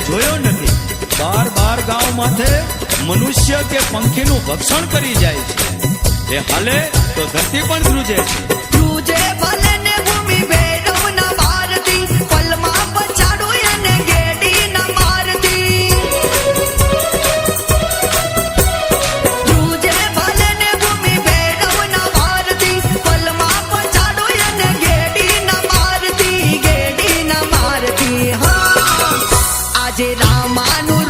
જોયો નથી. બાર બાર ગાંવ માથે મનુષ્ય કે પંખીનું ભક્ષણ કરી જાય છે. એ હાલે તો ધરતી પણ ધ્રુજે છે. આજે રામાનું